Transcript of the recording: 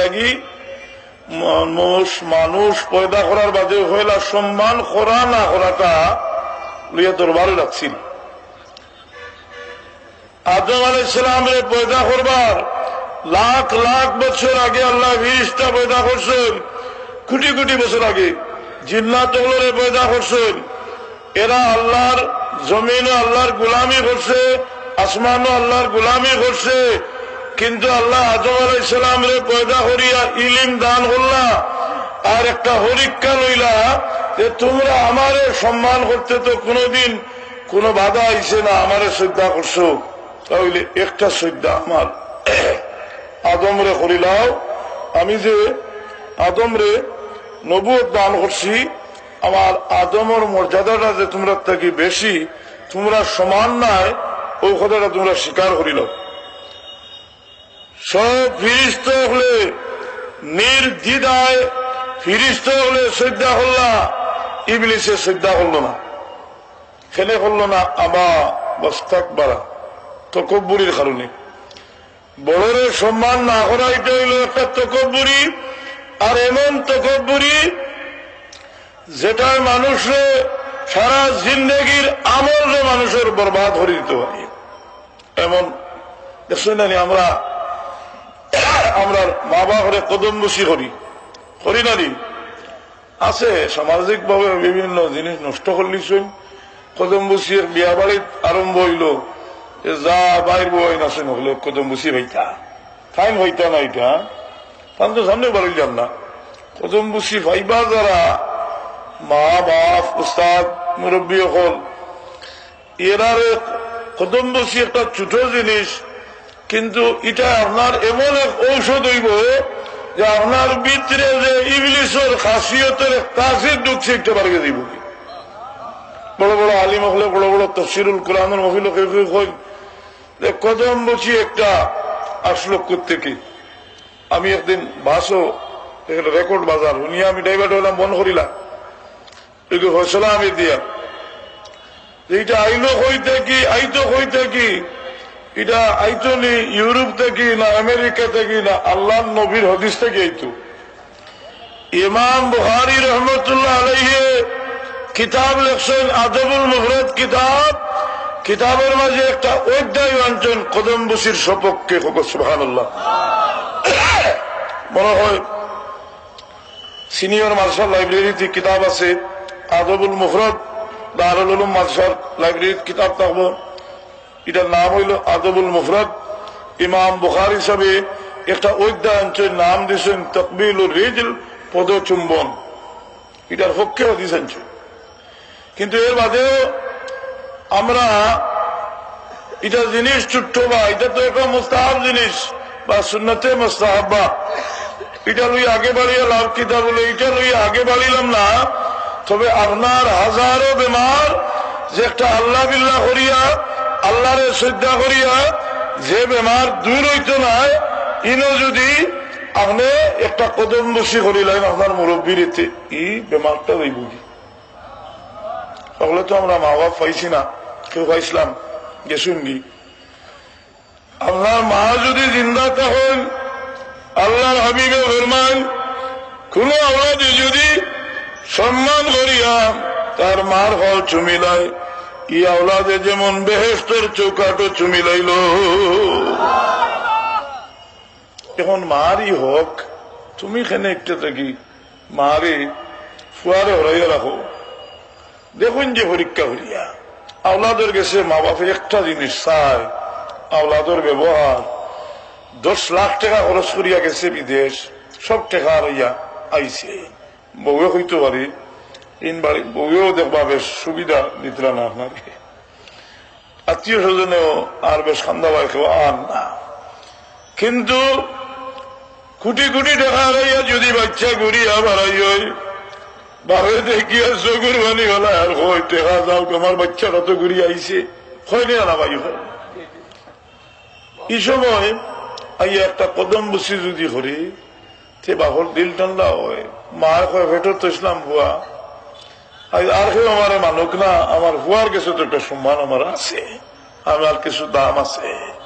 লাগি মানুষ মানুষ পয়দা করার বাদে হইলা সম্মান করা না করাটা লইয়া দরবারে রাখছিল। আদম আলাইসালামের পয়দা করবার লাখ লাখ বছর আগে আল্লাহ ফিরিস্তা পয়দা করছেন। কোটি কোটি বছর আগে জিন্নাত হলরে পয়দা করছেন। এরা আল্লাহর জমিন আল্লাহর গুলামি করছে, আসমানও আল্লাহর গুলামি করছে। কিন্তু আল্লাহ আজম রে পয়দা করিয়া ইলিম দান করলা, আর একটা হরিক্ষা লইলা যে তোমরা আমারে সম্মান করতে তো কোনোদিন কোনো বাধা আইছে না, আমারে শ্রদ্ধা করছ। তাহলে একটা শ্রদ্ধা আমার। আদমরে করিলাও, আমি যে আদমরে নবুয় দান করছি, আমার আদমর মর্যাদাটা যে তোমরা থাকি বেশি, তোমরা সমান নাই, ওই কথাটা তোমরা স্বীকার করিল। সব ফিরিস্ত হলে নির্দিদায় ফিরিস্ত হলে শ্রদ্ধা হল্লা ইবলিসে শ্রদ্ধা করল না। ফেলে করল না আবা বস্তাক বাড়া তকব্বুরির কারণে। বড়রে সম্মান না করা এটা হইল একটা তকব্বুরি, আর এমন তকব্বুরি, যেটায় মানুষে সারা জিন্দগির আমল মানুষের বরবাদ দিতে পারে এমন দেখছেন আমরা আমরা মা বাবা কদম বসি করি করি না নি? আছে সামাজিক ভাবে বিভিন্ন জিনিস নষ্ট করলিছেন। কদম বসির বিয়া বাড়িত আরম্ভ হইল, যে যা বাইর বই নাচে নহলে কদম বসি ভাইতা ফাইন হইতা না এটা তান তো সামনে বাড়িলাম না। কদম বসি ভাইবা যারা মা, বাপ, উস্তাদ, মুরব্বী হল এরারে কদম বসি একটা ছোট জিনিস কিন্তু এটা আপনার এমন এক ঔষধ হইব যে আপনার ভিতরে যে ইংলিশের খাসিয়তের তাসির ঢুকছে একটা বাড়িয়ে দিব। বড় বড় আলিম হলে বড় বড় তফসিরুল কোরআনের মহিল কদম বসি একটা আসলো থেকে আমি একদিন এখানে রেকর্ড বাজার, উনি আমি ড্রাইভার হলাম, বন্ধ করিলাম হয়েছিল আমি দিয়া। এইটা আইলো কই কি, আইতো কই থাকি এটা আইতো নি ইউরোপ থেকে না আমেরিকা থেকে না আল্লাহ নবীর হদিস থেকে আইতো। ইমাম বুহারি রহমতুল্লাহ আলহে কিতাব লেখছেন আদবুল মুহরত কিতাব। কিতাবের মাঝে একটা অধ্যায় আনছেন কদম বসির সপক্ষে সুহান মনে হয়, সিনিয়র মার্শাল লাইব্রেরিতে কিতাব আছে, আদবুল মুহরত দারুল মার্শাল লাইব্রেরির কিতাব থাকব। এটার নাম হইল আদবুল মুফরত ইমাম বুখার হিসাবে একটা অধ্যায়ন নাম দিয়েছেন তকবিল রিজল পদচুম্বন। এটার পক্ষেও দিয়েছেন কিন্তু এর বাদেও আমরা এটা জিনিস ছোট্ট বা এটা তো একটা মোস্তাহাব জিনিস বা সুন্নতে মোস্তাহাব্বা। এটা লই আগে বাড়িয়ে লাভ কিতাব বলে এটা লই আগে বাড়িলাম না। তবে আপনার হাজারো বেমার যে একটা আল্লাহ বিল্লাহ করিয়া আল্লাহরে শ্রদ্ধা করিয়া যে বেমার দূর হইতো নাই, ইনো যদি আপনি একটা কদম বসি করিলেন আপনার মুরব্বীর এতে ই বেমারটা ওই বুঝি তাহলে তো আমরা মা বাপ পাইছি না, কেউ পাইছিলাম, গেছুন নি। আপনার মা যদি জিন্দা তখন আল্লাহর হাবিবে ফরমান কোন আওলাদে যদি সম্মান করিয়া তার মার ফল চুমিলায় ই আওলাদে যেমন বেহেস্তর চৌকাটো চুমি লাইল। এখন মারই হোক, তুমি খেনে একটা থাকি? মারে, ফুয়ারে হরাইয়া রাখো। দেখুন যে পরীক্ষা হরিয়া আওলাদের গেছে মা বাপে একটা জিনিস চায় আওলাদের ব্যবহার। দশ লাখ টাকা খরচ করিয়া গেছে বিদেশ, সব টাকা হারাইয়া আইছে। বউয়ে হইতে পারে সুবিধা দিত না আপনাকে। আত্মীয় স্বজনেও আর বেশ খান্দা বাই কেউ আর না। কিন্তু কোটি কোটি টাকা হারাইয়া যদি বাচ্চা ঘুরিয়া বাড়াই হয় বারে দেখিয়া চকুর বানি হলা, আর হয় টেকা যাও আমার বাচ্চাটা হয়নি না ভাই, হয় এই সময় আইয়া একটা কদম বসি যদি করি, তে বাহর দিল ঠান্ডা হয়। মা কয় ভেটর তো ইসলাম ভুয়া আর কেউ আমার মানুক না। আমার হুয়ার কিছু তো একটা সম্মান আমার আছে। আমার কিছু দাম আছে।